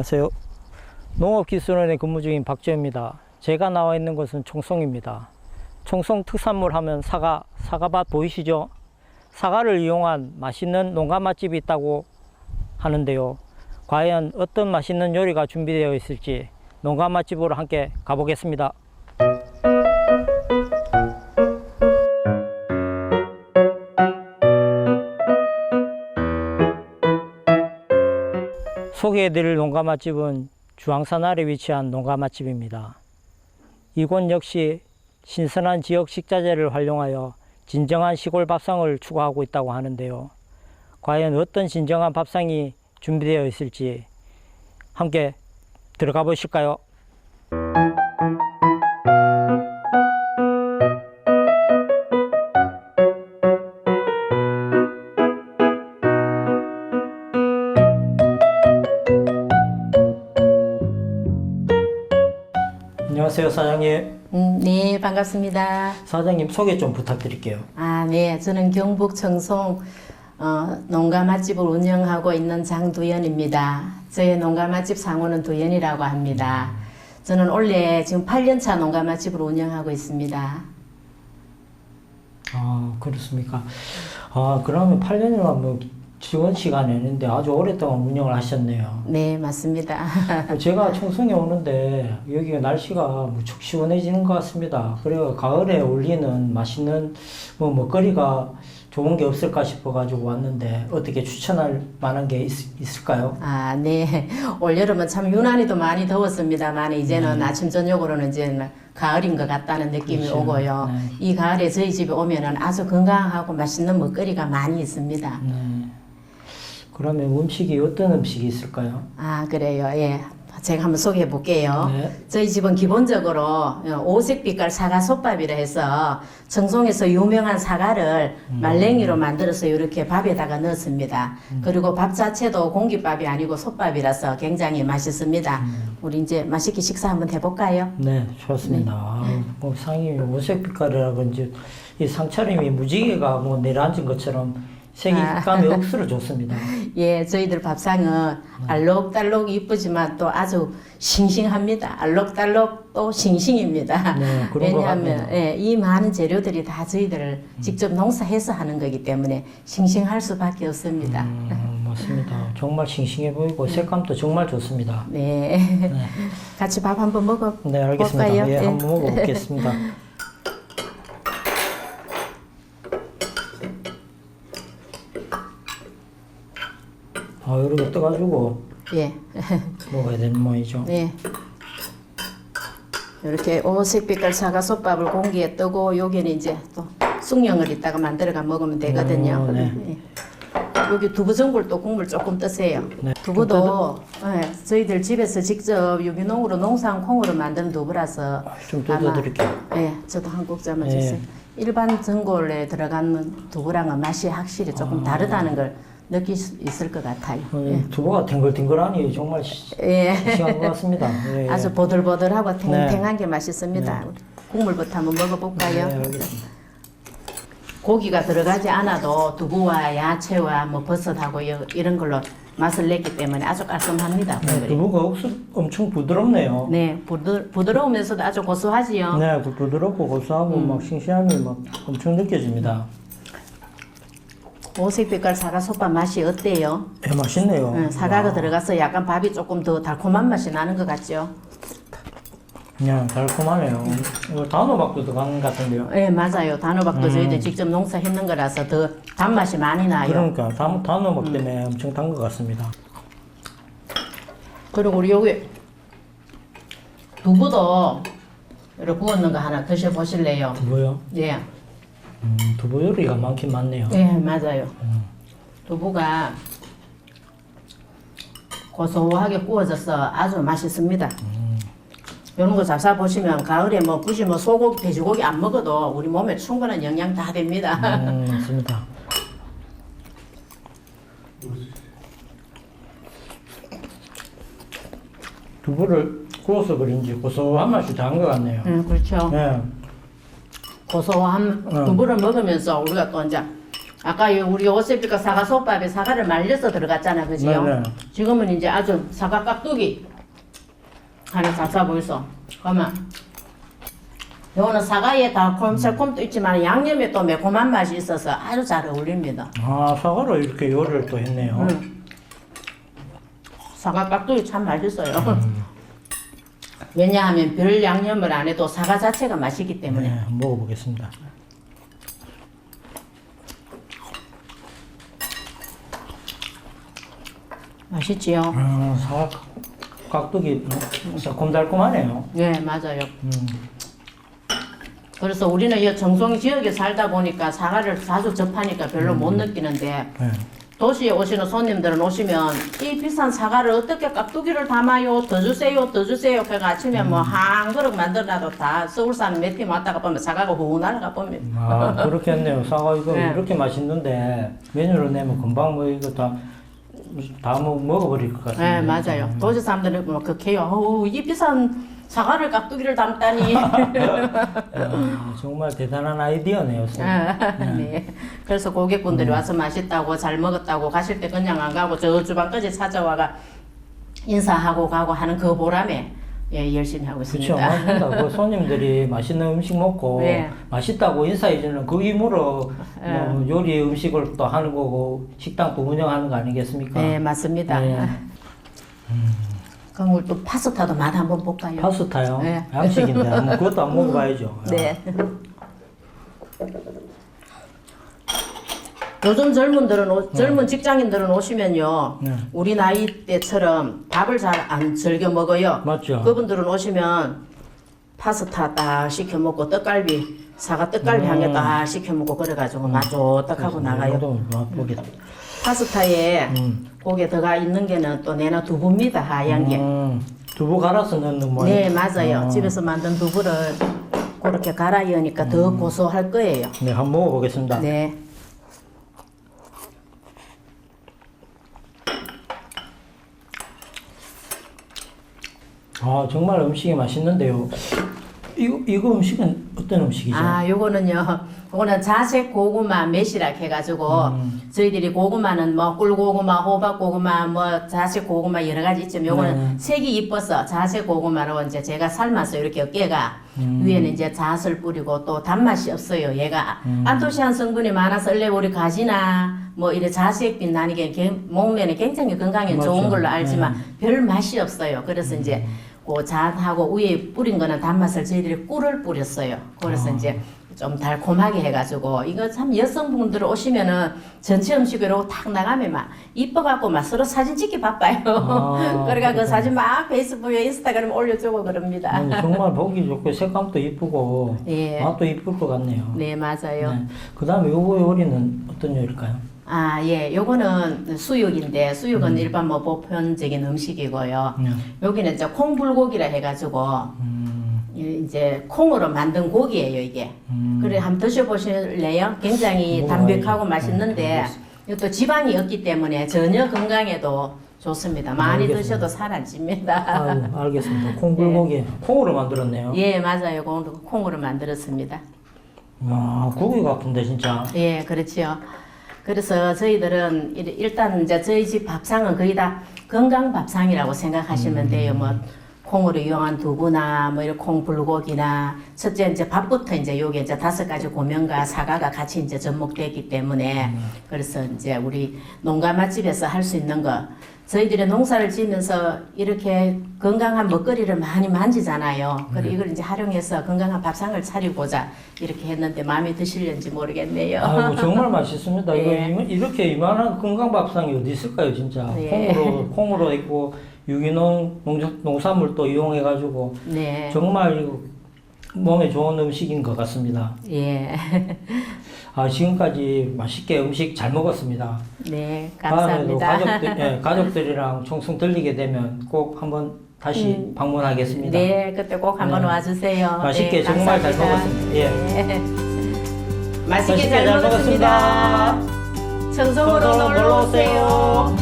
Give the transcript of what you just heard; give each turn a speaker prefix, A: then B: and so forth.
A: 안녕하세요. 농업기술원에 근무 중인 박재입니다. 제가 나와 있는 곳은 청송입니다. 청송 특산물 하면 사과, 사과밭 보이시죠? 사과를 이용한 맛있는 농가 맛집이 있다고 하는데요. 과연 어떤 맛있는 요리가 준비되어 있을지 농가 맛집으로 함께 가보겠습니다. 소개해드릴 농가 맛집은 주황산 아래 위치한 농가 맛집입니다. 이곳 역시 신선한 지역 식자재를 활용하여 진정한 시골 밥상을 추구하고 있다고 하는데요. 과연 어떤 진정한 밥상이 준비되어 있을지 함께 들어가 보실까요? 안녕하세요, 사장님.
B: 음, 네, 반갑습니다.
A: 사장님 소개 좀 부탁드릴게요.
B: 아, 네, 저는 경북 청송 어, 농가 맛집을 운영하고 있는 장두연입니다. 저의 농가 맛집 상호는 두연이라고 합니다. 저는 올해 지금 8년차 농가 맛집을 운영하고 있습니다.
A: 아, 그렇습니까? 아, 그러면 8년이나 뭐 지원 시간이 있는데 아주 오랫동안 운영을 하셨네요.
B: 네, 맞습니다.
A: 제가 청송에 오는데 여기가 날씨가 무척 시원해지는 것 같습니다. 그리고 가을에 어울리는 맛있는 뭐 먹거리가 좋은 게 없을까 싶어가지고 왔는데 어떻게 추천할 만한 게 있, 있을까요?
B: 아, 네. 올여름은 참 유난히도 많이 더웠습니다만 이제는 아침 저녁으로는 이제 가을인 것 같다는 느낌이
A: 그렇죠.
B: 오고요.
A: 네.
B: 이 가을에 저희 집에 오면은 아주 건강하고 맛있는 먹거리가 많이 있습니다.
A: 네. 그러면 음식이 어떤 음식이 있을까요?
B: 아, 그래요. 예. 제가 한번 소개해 볼게요.
A: 네.
B: 저희 집은 기본적으로 어, 오색 빛깔 사과 솥밥이라 해서 청송에서 유명한 사과를 말랭이로 만들어서 이렇게 밥에다가 넣습니다. 그리고 밥 자체도 공깃밥이 아니고 솥밥이라서 굉장히 맛있습니다. 우리 이제 맛있게 식사 한번 해볼까요?
A: 네, 좋습니다. 아, 뭐 상이 오색 빛깔이라고 이제 이 상차림이 무지개가 뭐 내려앉은 것처럼 색감이 억수로 좋습니다.
B: 예, 저희들 밥상은 알록달록 이쁘지만 또 아주 싱싱합니다. 알록달록 또 싱싱입니다.
A: 네, 그런 것
B: 왜냐하면. 예, 이 많은 재료들이 다 저희들 직접 농사해서 하는 거기 때문에 싱싱할 수밖에 없습니다.
A: 음, 맞습니다. 정말 싱싱해 보이고 색감도 정말 좋습니다.
B: 네. 같이 밥 한번 먹어
A: 네, 알겠습니다.
B: 볼까요?
A: 예,
B: 예.
A: 한번 먹어보겠습니다. 아, 이렇게 떠가지고
B: 예.
A: 먹어야 되는 모양이죠.
B: 네. 이렇게 오색 빛깔 사과 솥밥을 공기에 뜨고 여기는 이제 또 쑥령을 이따가 만들어가 먹으면 되거든요.
A: 오, 네.
B: 네. 여기 두부 전골 또 국물 조금 뜨세요.
A: 네.
B: 두부도 예, 저희들 집에서 직접 유기농으로 농산 콩으로 만든 두부라서
A: 좀
B: 아마-
A: 뜯어드릴게요.
B: 예, 저도 한 국 자만
A: 네.
B: 주세요. 일반 전골에 들어가는 두부랑은 맛이 확실히 조금 다르다는 걸 느낄 수 있을 것 같아요.
A: 어, 두부가 탱글탱글하니 정말 시-
B: 예.
A: 싱싱한 것 같습니다. 예, 예.
B: 아주 보들보들하고 탱탱한
A: 네.
B: 게 맛있습니다. 우리 국물부터 한번 먹어볼까요?
A: 네, 알겠습니다.
B: 고기가 들어가지 않아도 두부와 야채와 뭐 버섯하고 여- 이런 걸로 맛을 냈기 때문에 아주 깔끔합니다.
A: 네,
B: 국물이.
A: 두부가 억수 엄청 부드럽네요.
B: 네, 부드, 부드러우면서도 아주 고소하지요.
A: 네, 그 부드럽고 고소하고
B: 음.
A: 막 싱싱함이 막 엄청 느껴집니다.
B: 오색 빛깔 사과 솥밥 맛이 어때요?
A: 예, 맛있네요.
B: 네, 사과가 들어가서 약간 밥이 조금 더 달콤한 맛이 나는 것 같죠?
A: 그냥 달콤하네요. 이거 단호박도 들어가는 것 같은데요.
B: 네, 맞아요. 단호박도
A: 음.
B: 저희들 직접 농사했는 거라서 더 단맛이 많이 나요.
A: 그러니까 단, 단호박
B: 음.
A: 때문에 엄청 단 것 같습니다.
B: 그리고 우리 여기 두부도 이렇게 구웠는 거 하나 드셔보실래요?
A: 두부요?
B: 예,
A: 음, 두부 요리가 많긴 많네요.
B: 예, 맞아요. 두부가 고소하게 구워져서 아주 맛있습니다. 이런 거 잡사 보시면 가을에 뭐 굳이 뭐 소고기, 돼지고기 안 먹어도 우리 몸에 충분한 영양 다 됩니다.
A: 음, 맞습니다. 두부를 구워서 그런지 고소한 맛이 다른 것 같네요.
B: 음, 그렇죠.
A: 네.
B: 고소한
A: 음.
B: 두부를 먹으면서 우리가 또 이제 아까 요 우리 오세비가 사과 솥밥에 사과를 말려서 들어갔잖아, 그지요?
A: 네, 네.
B: 지금은 이제 아주 사과 깍두기 하나 잡사 보이소. 그러면 요거는 사과에 달콤새콤도 있지만 양념에 또 매콤한 맛이 있어서 아주 잘 어울립니다.
A: 아 사과로 이렇게 요리를 또 했네요.
B: 음. 사과 깍두기 참 맛있어요. 왜냐하면 별 양념을 안 해도 사과 자체가 맛있기 때문에.
A: 네, 먹어보겠습니다.
B: 맛있지요?
A: 아, 사과 깍두기 새콤달콤하네요.
B: 네, 맞아요.
A: 음.
B: 그래서 우리는 이 정송 지역에 살다 보니까 사과를 자주 접하니까 별로 못 느끼는데
A: 네.
B: 도시에 오시는 손님들은 오시면 이 비싼 사과를 어떻게 깍두기를 담아요? 더 주세요, 더 주세요. 그래서 아침에 뭐 한 그릇 만들어놔도 다 서울 사는 몇팀 왔다가 보면 사과가 후 날아가 봅니다.
A: 아 그렇겠네요. 사과 이거
B: 네.
A: 이렇게 맛있는데 메뉴로 내면 금방 뭐 이거 다 다 먹어버릴 것 같아요.
B: 네, 맞아요. 도시 사람들은 뭐 그렇게요. 어우, 이 비싼 사과를 깍두기를 담다니.
A: 야, 정말 대단한 아이디어네요. 선생님.
B: 네. 그래서 고객분들이 와서 맛있다고 잘 먹었다고 가실 때 그냥 안 가고 저 주방까지 찾아와가 인사하고 가고 하는 그 보람에 예, 열심히 하고
A: 그렇죠.
B: 있습니다.
A: 맞습니다. 그 손님들이 맛있는 음식 먹고
B: 네.
A: 맛있다고 인사해주는 그 힘으로
B: 네.
A: 뭐 요리 음식을 또 하는 거고 식당도 운영하는 거 아니겠습니까?
B: 네, 맞습니다.
A: 네.
B: 그럼 우리 또 파스타도 맛 한번 볼까요?
A: 파스타요.
B: 네.
A: 양식인데 한번 그것도 한번 먹어봐야죠.
B: 네. 요즘 젊은들은 오- 젊은 직장인들은 오시면요
A: 네.
B: 우리 나이 때처럼 밥을 잘 안 즐겨 먹어요.
A: 맞죠.
B: 그분들은 오시면 파스타 딱 시켜 먹고 떡갈비 사과 떡갈비 한 개 딱 시켜 먹고 그래가지고 맛 좋다하고 나가요.
A: 이것도 맛보겠다.
B: 파스타에
A: 음.
B: 고개 들어가 있는 게는 또 내나 두부입니다 하얀 게.
A: 음, 두부 갈아서 넣는 뭐.
B: 네 맞아요.
A: 어.
B: 집에서 만든 두부를 그렇게 갈아 여니까 더 고소할 거예요.
A: 네, 한번 먹어보겠습니다.
B: 네.
A: 아, 정말 음식이 맛있는데요. 이거, 이거 음식은 어떤 음식이죠?
B: 아, 요거는요. 요거는 자색 고구마 매시라 해가지고
A: 음.
B: 저희들이 고구마는 뭐 꿀고구마, 호박고구마, 뭐 자색 고구마 여러 가지 있지만 요거는
A: 네.
B: 색이 이뻐서 자색 고구마로 이제 제가 삶아서 이렇게 어깨가
A: 음.
B: 위에는 이제 잣을 뿌리고 또 단맛이 없어요. 얘가
A: 음.
B: 안토시안 성분이 많아서 원래 우리 가지나 뭐 이래 자색빛 나는 게 게- 목면에 굉장히 건강에
A: 맞죠.
B: 좋은 걸로 알지만
A: 네.
B: 별 맛이 없어요. 그래서 이제 그 잣하고 위에 뿌린 거는 단맛을 저희들이 꿀을 뿌렸어요. 그래서
A: 아.
B: 이제 좀 달콤하게 해가지고 이거 참 여성분들 오시면은 전체 음식으로 탁 나가면 막 이뻐갖고 막 서로 사진 찍기 바빠요.
A: 아,
B: 그러니까 그. 사진 막 페이스북에 인스타그램 올려주고 그럽니다.
A: 아니, 정말 보기 좋고 색감도 이쁘고
B: 예.
A: 맛도 이쁠 것 같네요.
B: 네 맞아요.
A: 네. 그다음에 요거 요리는 어떤 요리일까요?
B: 아, 예. 요거는 수육인데, 수육은 일반 뭐 보편적인 음식이고요.
A: 네.
B: 여기는 이제 콩불고기라 해가지고,
A: 음,
B: 이- 이제 콩으로 만든 고기예요, 이게.
A: 음.
B: 그래, 한번 드셔보실래요? 굉장히. 담백하고
A: 네,
B: 맛있는데,
A: 알겠습니다.
B: 이것도 지방이 없기 때문에 전혀 건강에도 좋습니다. 많이
A: 알겠습니다.
B: 드셔도 살 안 찝니다.
A: 아유, 알겠습니다. 콩불고기 콩으로 만들었네요.
B: 예, 맞아요. 콩- 콩으로 만들었습니다.
A: 와, 고기 같은데 진짜.
B: 예, 그렇지요. 그래서 저희들은 일- 일단 이제 저희 집 밥상은 거의 다 건강 밥상이라고 생각하시면 돼요. 뭐 콩으로 이용한 두부나 뭐 이런 콩 불고기나 첫째 이제 밥부터 이제 요게 이제 다섯 가지 고명과 사과가 같이 이제 접목되기 때문에 그래서 이제 우리 농가 맛집에서 할 수 있는 거 저희들이 농사를 지으면서 이렇게 건강한 먹거리를 많이 만지잖아요. 그리고 이걸 이제 활용해서 건강한 밥상을 차리고자 이렇게 했는데 마음에 드실는지 모르겠네요.
A: 아이고 정말 맛있습니다. 이거
B: 예.
A: 이거 이렇게 이만한 건강 밥상이 어디 있을까요, 진짜?
B: 예.
A: 콩으로 콩으로 있고 유기농 농, 농산물 또 이용해 가지고
B: 네.
A: 정말 몸에 좋은 음식인 것 같습니다.
B: 예.
A: 아 지금까지 맛있게 음식 잘 먹었습니다.
B: 네.
A: 다음에도
B: 감사합니다.
A: 가족들 예, 가족들이랑 총성 들리게 되면 꼭 한번 다시 방문하겠습니다.
B: 네, 그때 꼭 한번
A: 네.
B: 와주세요.
A: 맛있게
B: 네,
A: 정말 잘
B: 감사합니다.
A: 먹었습니다. 예.
B: 네. 맛있게,
A: 맛있게
B: 잘,
A: 잘
B: 먹었습니다.
A: 청송으로
B: 놀러 오세요.